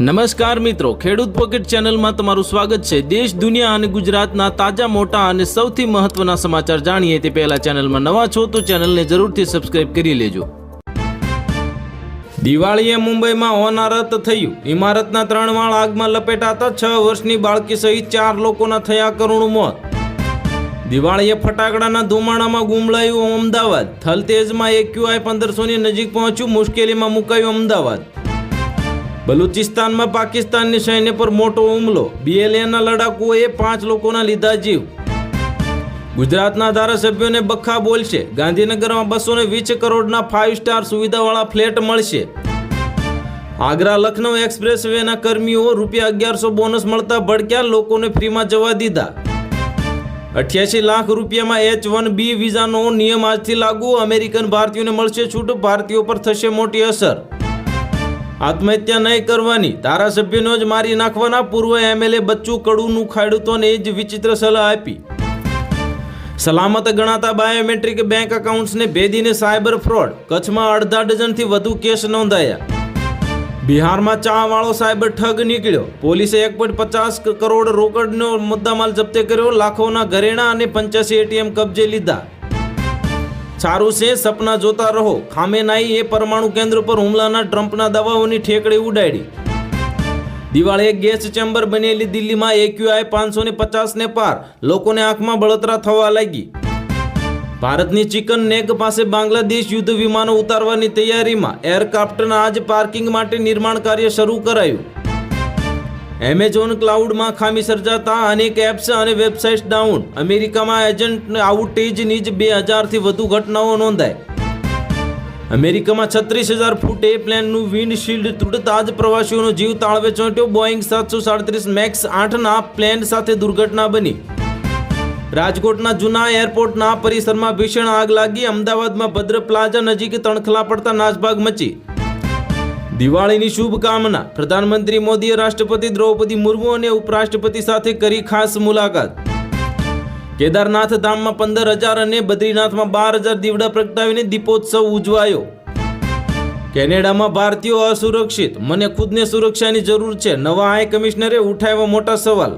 નમસ્કાર મિત્રો, ખેડૂત પોકેટ ચેનલમાં તમારું સ્વાગત છે. દેશ, દુનિયા અને ગુજરાતના તાજા, મોટા અને સૌથી મહત્વના સમાચાર જાણીએ તે પહેલા ચેનલમાં નવા છો તો ચેનલને જરૂરથી સબસ્ક્રાઇબ કરી લેજો. દિવાળીએ મુંબઈમાં હોનારત થયું. ઇમારતના ત્રણ માળ આગમાં લપેટાતા છ વર્ષની બાળકી સહિત ચાર લોકોના થયા કરુણ મોત. દિવાળીએ ફટાકડાના ધુમાડામાં ગુમલાયું અમદાવાદ. થલતેજમાં એક્યુઆઈ પંદરસોની નજીક પહોંચ્યું, મુશ્કેલીમાં મુકાયું અમદાવાદ. બલુચિસ્તાનમાં પાકિસ્તાનની સૈન્ય પર મોટો હુમલો. બીએલએના લડાકુઓએ પાંચ લોકોના લીધા જીવ. ગુજરાતના ધારાસભ્યોને બખા બોલશે. ગાંધીનગરમાં બસો વીસ કરોડના ફાઇવ સ્ટાર સુવિધાવાળા ફ્લેટ મળશે. આગ્રા લખનૌ એક્સપ્રેસ વેના કર્મીઓ રૂપિયા અગિયારસો બોનસ મળતા ભડક્યા, લોકોને ફ્રીમાં જવા દીધા. અઠ્યાસી લાખ રૂપિયામાં એચ વન બી વિઝાનો નિયમ આજથી લાગુ. અમેરિકન ભારતીયોને મળશે છૂટ. ભારતીયો પર થશે મોટી અસર. આત્મહત્યા નહીં કરવાની. ધારાસભ્યનો જ મારી નાખવાના પૂર્વ એમએલએ બચ્ચુ કડુનું ખેડૂતોને જ વિચિત્ર સલાહ આપી. સલામત ગણાતા બાયોમેટ્રિક બેંક એકાઉન્ટ્સને ભેદીને સાયબર ફ્રોડ. કચ્છમાં અડધા ડઝનથી વધુ કેસ નોંધાયા. બિહારમાં ચા વાળો સાયબર ઠગ નીકળ્યો. પોલીસે એક પોઈન્ટ પચાસ કરોડ રોકડનો મુદ્દામાલ જપ્તે કર્યો. લાખોના ઘરેણા અને પંચ્યાસી એટીએમ કબજે લીધા. સારું છે, સપના જોતા રહો. ખામેનાઈ એ પરમાણુ કેન્દ્ર પર હુમલાના ટ્રમ્પના દવાઓની ઠેકડી ઉડાડી. દિવાળીએ ગેસ ચેમ્બર બનેલી દિલ્હીમાં એક્યુઆઈ પાંચસો ને પચાસ ને પાર. લોકોને આંખમાં બળતરા થવા લાગી. ભારતની ચિકન નેક પાસે બાંગ્લાદેશ યુદ્ધ વિમાનો ઉતારવાની તૈયારીમાં. એરક્રાફ્ટના આજ પાર્કિંગ માટે નિર્માણ કાર્ય શરૂ કરાયું. એમેઝોન ક્લાઉડમાં ખામી સર્જાતા અનેક એપ્સ અને વેબસાઇટ્સ ડાઉન અમેરિકામાં એજન્ટ આઉટેજની જ બે હજારથી વધુ ઘટનાઓ નોંધાઈ. અમેરિકામાં છત્રીસ હજાર ફૂટ પ્લેનનું વિન્ડશીલ્ડ તૂટતા જ પ્રવાસીઓનો જીવ તાળવે ચોંટ્યો. બોઈંગ સાતસો સાડત્રીસ મેક્સ આઠના પ્લેન સાથે દુર્ઘટના બની. રાજકોટના જૂના એરપોર્ટના પરિસરમાં ભીષણ આગ લાગી. અમદાવાદમાં ભદ્ર પ્લાઝા નજીક તણખલા પડતા નાસભાગ મચી. દિવાળીની શુભકામના પ્રધાનમંત્રી મોદીએ રાષ્ટ્રપતિ દ્રૌપદી મુર્મુ અને ઉપરાષ્ટ્રપતિ સાથે કરી ખાસ મુલાકાત. કેદારનાથ ધામમાં પંદર હજાર અને બદ્રીનાથમાં બાર હજાર દીવડા પ્રગટાવીને દીપોત્સવ ઉજવાયો. કેનેડામાં ભારતીયો અસુરક્ષિત, મને ખુદને સુરક્ષાની જરૂર છે, નવા હાઈ કમિશનરે ઉઠાવ્યો મોટા સવાલ.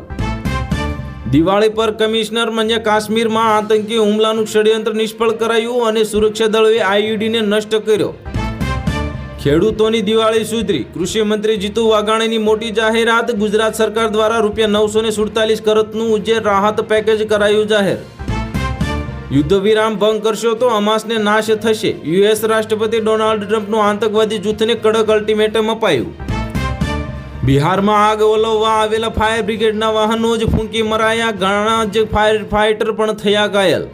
દિવાળી પર કમિશનર મને કાશ્મીરમાં આતંકી હુમલાનું ષડયંત્ર નિષ્ફળ કરાયું અને સુરક્ષા દળોએ આઈયુડીને નષ્ટ કર્યો. ખેડૂતોની દિવાળી સુધરી કૃષિ મંત્રી જીતુ વાઘાણીની મોટી જાહેરાત ગુજરાત સરકાર દ્વારા રૂપિયા નવસો ને સુડતાલીસ કરોડનું ઉજ્જૈન રાહત પેકેજ કરાયું જાહેર. યુદ્ધ વિરામ ભંગ કરશો તો હમાસને નાશ થશે. યુએસ રાષ્ટ્રપતિ ડોનાલ્ડ ટ્રમ્પનું આતંકવાદી જૂથને કડક અલ્ટિમેટમ અપાયું. બિહારમાં આગ ઓલવવા આવેલા ફાયર બ્રિગેડના વાહનો જ ફૂંકી મરાયા. ઘણા જ ફાયર ફાઇટર પણ થયા ઘાયલ.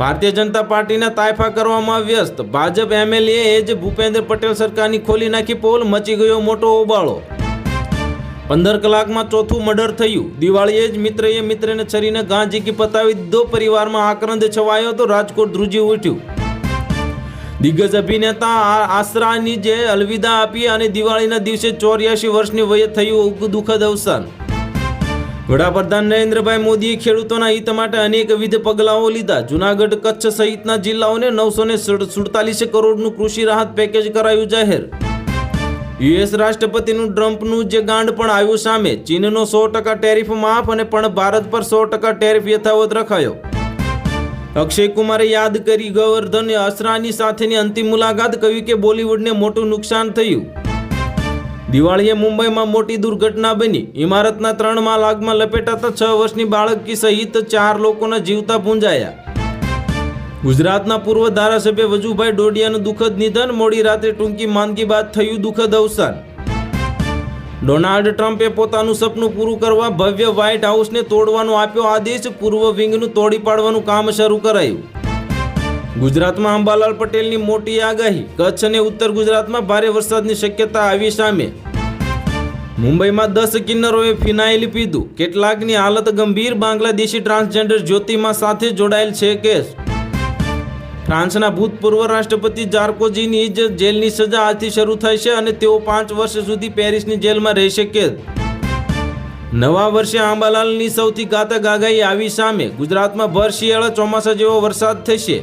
ભારતીય જનતા પાર્ટીના તાયફા કરવામાં વ્યસ્ત. ભાજપ એમએલએ એ જ ભૂપેન્દ્ર પટેલ સરકારની ખોલી નાખી પોલ, મચી ગયો મોટો ઓબાળો. પંદર કલાકમાં ચોથું મર્ડર થયું. દિવાળીએ જ મિત્રએ મિત્રને છરીને ઝીકી પતાવી દીધો. પરિવારમાં આક્રંદ છવાયો તો રાજકોટ ધ્રુજી ઉઠ્યું. દિગ્ગજ અભિનેતા આસરાની જે અલવિદા આપી અને દિવાળીના દિવસે ચોર્યાસી વર્ષની વયે થયું દુઃખદ અવસાન. વડાપ્રધાન નરેન્દ્રભાઈ મોદીએ ખેડૂતોના હિત માટે અનેકવિધ પગલાઓ લીધા. જુનાગઢ કચ્છ સહિતના જિલ્લાઓને નવસો ને સુડતાલીસ કરોડનું કૃષિ રાહત પેકેજ કરાયું જાહેર. યુએસ રાષ્ટ્રપતિનું ટ્રમ્પનું જે ગાંડ પણ આવ્યું સામે, ચીનનો સો ટકા ટેરિફ માફ અને પણ ભારત પર સો ટકા ટેરિફ યથાવત રખાયો. અક્ષય કુમારે યાદ કરી ગવર્ધન અસરાની સાથેની અંતિમ મુલાકાત કહ્યું કે બોલિવૂડને મોટું નુકસાન થયું. દિવાળીએ મુંબઈમાં મોટી દુર્ઘટના બની. ઇમારતના ત્રણ માળ આગમાં લપેટાતા છ વર્ષની બાળકી સહિત ચાર લોકોના જીવતા પૂંજાયા ગુજરાતના પૂર્વ ધારાસભ્ય વજુભાઈ ડોડિયાનું દુઃખદ નિધન, મોડી રાત્રે ટૂંકી માંદગી બાદ થયું દુઃખદ અવસાન. ડોનાલ્ડ ટ્રમ્પે પોતાનું સપનું પૂરું કરવા ભવ્ય વ્હાઇટ હાઉસને તોડવાનો આપ્યો આદેશ, પૂર્વ વિંગનું તોડી પાડવાનું કામ શરૂ કરાયું. ગુજરાતમાં અંબાલાલ પટેલની મોટી આગાહી, કચ્છ અને ઉત્તર ગુજરાતમાં ભારે વરસાદની શક્યતા આવી સામે. મુંબઈમાં દસ કિન્નરોએ ફિનાઇલ પીધું. કેટલાકની હાલત ગંભીર. બાંગ્લાદેશી ટ્રાન્સજેન્ડર જ્યોતિમાં સાથે જોડાયેલ છે કેસ. ફ્રાન્સના ભૂતપૂર્વ રાષ્ટ્રપતિ જાર્કોજીની જ જેલની સજા આજથી શરૂ થશે અને તેઓ પાંચ વર્ષ સુધી પેરિસની જેલમાં રહી શકે નવા વર્ષે આંબાલાલની સૌથી ઘાતક આગાહી આવી સામે. ગુજરાતમાં ભર શિયાળા ચોમાસા જેવો વરસાદ થશે.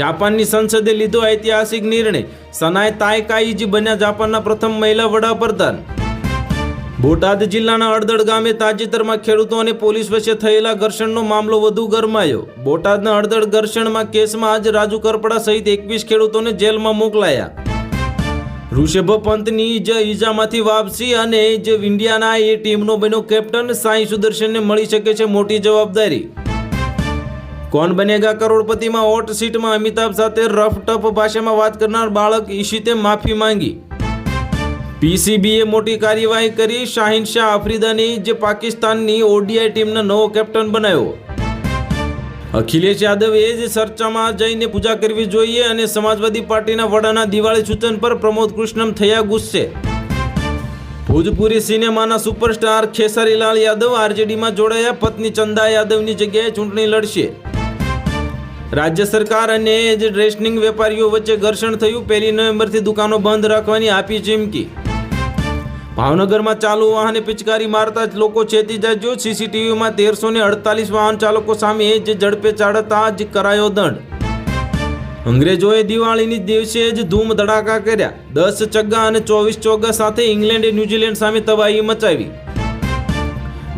જાપાનની સંસદે લીધો ઐતિહાસિક નિર્ણય. સનાય તાયકાઈજી બન્યા જાપાનના પ્રથમ મહિલા વડાપ્રધાન. બોટાદ જિલ્લાના અડદડ ગામે તાજેતરમાં ખેડૂતો અને પોલીસ વચ્ચે થયેલા ઘર્ષણનો મામલો વધુ ગરમાયો. બોટાદના અડદડ ઘર્ષણમાં કેસમાં આજ રાજુ કરપડા સહિત એકવીસ ખેડૂતોને જેલમાં મોકલાયા. ઋષભ પંતની જ ઈજામાંથી વાપસી અને જ ઇન્ડિયાના એ ટીમનો બન્યો કેપ્ટન. સાંઈ સુદર્શનને મળી શકે છે મોટી જવાબદારી. કોણ બનેગા કરોડપતિમાં હોટ સીટમાં અમિતાભ સાથે રફ ટફ ભાષામાં વાત કરનાર બાળક ઈશિતે માફી માંગી. પીસીબીએ મોટી કાર્યવાહી કરી શાહીન શાહ આફ્રિદાની જે પાકિસ્તાનની ઓડીઆઈ ટીમનો નવો કેપ્ટન બનાવ્યો. અખિલેશ યાદવે જ ચર્ચામાં જઈને પૂજા કરવી જોઈએ અને સમાજવાદી પાર્ટીના વડાના દિવાળી સૂચન પર પ્રમોદ કૃષ્ણમ થયા ગુસ્સે. ભોજપુરી સિનેમાના સુપરસ્ટાર ખેસારીલાલ યાદવ આરજેડીમાં જોડાયા, પત્ની ચંદા યાદવની જગ્યાએ ચૂંટણી લડશે. રાજ્ય સરકાર અને જ રેશનિંગ વેપારીઓ વચ્ચે ઘર્ષણ થયું. પહેલી નવેમ્બરથી દુકાનો બંધ રાખવાની આપી ચીમકી. ભાવનગરમાં ચાલુ વાહને પિચકારી મારતા જ લોકો છેતી જજો સીસીટીવીમાં તેરસો ને અડતાલીસ વાહન ચાલકો સામે જ ઝડપે ચાડતા જ કરાયો દંડ. અંગ્રેજોએ દિવાળીની દિવસે જ ધૂમ ધડાકા કર્યા. દસ ચગ્ગા અને ચોવીસ ચોગ્ગા સાથે ઇંગ્લેન્ડે ન્યૂઝીલેન્ડ સામે તબાહી મચાવી.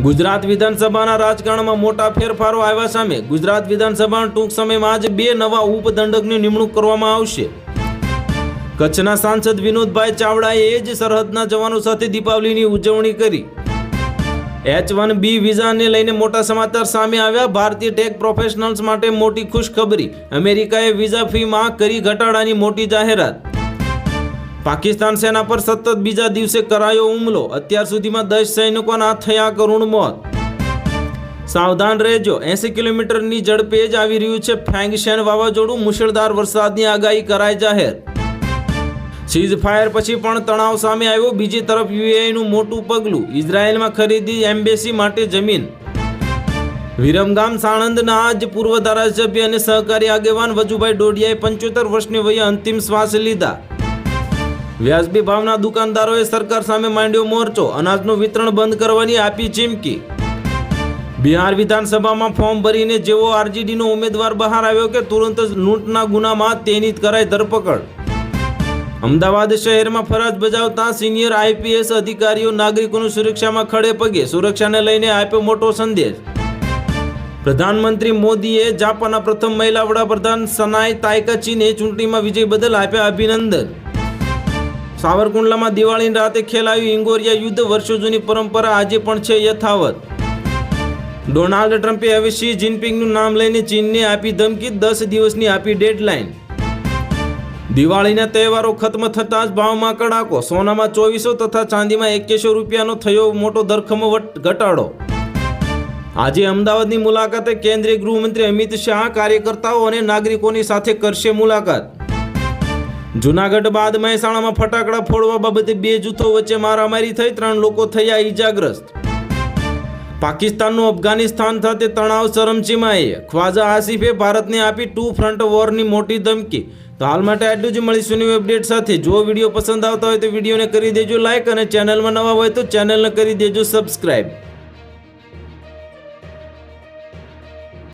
ગુજરાત વિધાનસભાના રાજકારણમાં મોટા ફેરફારો આવ્યા સામે ગુજરાત વિધાનસભાના ટૂંક સમયમાં જ બે નવા ઉપદંડકની નિમણૂક કરવામાં આવશે. કચ્છના સાંસદ વિનોદભાઈ ચાવડાએ જ સરહદના જવાનો સાથે દીપાવલીની ઉજવણી કરી. એચ વન બી વિઝાને લઈને મોટા સમાચાર સામે આવ્યા. ભારતીય ટેક પ્રોફેશનલ્સ માટે મોટી ખુશખબરી. અમેરિકાએ વિઝા ફીમાં કરી ઘટાડાની મોટી જાહેરાત. પાકિસ્તાન સેના પર સતત બીજા દિવસે કરાયો હુમલો. અત્યાર સુધીમાં દસ સૈનિકોના થયા કરુણ મોત. સાવધાન રહેજો. એસી કિલોમીટરની ઝડપે જ આવી રહ્યું છે ફેંગશેન વાવાઝોડું. મુશળધાર વરસાદની આગાહી કરાઈ જાહેર. સીઝ ફાયર પછી પણ તણાવ સામે આવ્યો. બીજી તરફ યુએઈનું મોટું પગલું. ઇઝરાયેલમાં ખરીદી એમ્બેસી માટે જમીન. વિરમગામ સાણંદના જ પૂર્વ ધારાસભ્ય અને સહકારી આગેવાન વજુભાઈ ડોડિયાએ પંચોતેર વર્ષની વયે અંતિમ શ્વાસ લીધા. વ્યાજબી ભાવના દુકાનદારોએ સરકાર સામે માંડ્યો મોરચો. અનાજનું વિતરણ બંધ કરવાની આપી ચીમકી. બિહાર વિધાનસભામાં ફોર્મ ભરીને જેવો આરજીડીનો ઉમેદવાર બહાર આવ્યો કે તુરંત જ લૂંટના ગુનામાં તેની કરાઈ ધરપકડ. અમદાવાદ શહેરમાં ફરજ બજાવતા સિનિયર આઈપીએસ અધિકારીઓ નાગરિકોની સુરક્ષામાં ખડે પગે. સુરક્ષાને લઈને આપ્યો મોટો સંદેશ. પ્રધાનમંત્રી મોદીએ જાપાનના પ્રથમ મહિલા વડાપ્રધાન સનાઈ તાયકાચીને ચૂંટણીમાં વિજય બદલ આપ્યા અભિનંદન. સાવરકુંડલામાં દિવાળીની રાતે ખેલાયું ઇંગોરિયા યુદ્ધ વર્ષો જૂની પરંપરા આજે પણ છે યથાવત. ડોનાલ્ડ ટ્રમ્પે હવે શી જિનપિંગનું નામ લઈને ચીનને આપી ધમકી? દસ દિવસની આપી ડેડલાઇન. દિવાળીના તહેવારો ખત્મ થતાં જ ભાવમાં કડાકો. સોનામાં ચોવીસો તથા ચાંદીમાં એકેસો રૂપિયાનો થયો મોટો ધરખમો ઘટાડો. આજે અમદાવાદની મુલાકાતે કેન્દ્રીય ગૃહમંત્રી અમિત શાહ, કાર્યકર્તાઓ અને નાગરિકોની સાથે કરશે મુલાકાત. જુનાગઢ બાદ મહેસાણામાં ફટાકડા ફોડવા બાબતે બે જૂથો વચ્ચે મારામારી થઈ, ત્રણ લોકો થયા ઈજાગ્રસ્ત. પાકિસ્તાનનું અફઘાનિસ્તાન સાથે તણાવ ચરમસીમાએ ખ્વાજા આસિફે ભારતને આપી ટુ ફ્રન્ટ વોરની મોટી ધમકી. તો હાલ માટે આટલું જ મળીશું ન્યૂ અપડેટ સાથે. જો વીડિયો પસંદ આવતા હોય તો વિડીયોને કરી દેજો લાઇક અને ચેનલમાં નવા હોય તો ચેનલને કરી દેજો સબસ્ક્રાઈબ